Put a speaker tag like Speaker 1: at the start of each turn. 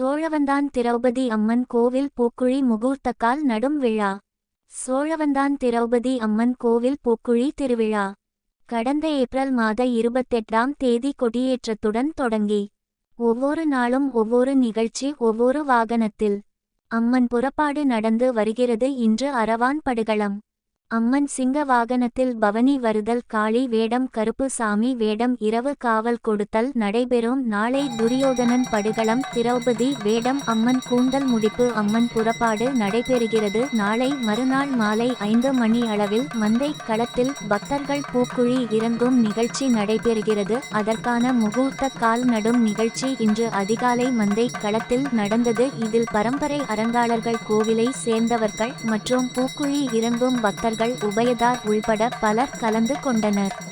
Speaker 1: சோழவந்தான் திரௌபதி அம்மன் கோவில் பூக்குழி முகூர்த்தக்கால் நடும் விழா. சோழவந்தான் திரௌபதி அம்மன் கோவில் பூக்குழி திருவிழா. கடந்த ஏப்ரல் மாத இருபத்தெட்டாம் தேதி கொடியேற்றத்துடன் தொடங்கி. ஒவ்வொரு நாளும் ஒவ்வொரு நிகழ்ச்சி ஒவ்வொரு வாகனத்தில். அம்மன் புறப்பாடு நடந்து வருகிறது இன்று அரவான் படுகளம் அம்மன் சிங்க வாகனத்தில் பவனி வருதல் காளி வேடம் கருப்பு சாமி வேடம் இரவு காவல் கொடுத்தல் நடைபெறும் நாளை துரியோதனன் படுகளம் திரௌபதி வேடம் அம்மன் கூந்தல் முடிப்பு அம்மன் புறப்பாடு நடைபெறுகிறது நாளை மறுநாள் மாலை ஐந்து மணி அளவில் மந்தை களத்தில் பக்தர்கள் பூக்குழி இறங்கும் நிகழ்ச்சி நடைபெறுகிறது அதற்கான முகூர்த்த கால் நடும் நிகழ்ச்சி இன்று அதிகாலை மந்தை களத்தில் நடந்தது இதில் பரம்பரை அறங்காளர்கள் கோவிலை சேர்ந்தவர்கள் மற்றும் பூக்குழி இறங்கும் பக்தர்கள் உபயதார் உள்பட பலர் கலந்து கொண்டனர்.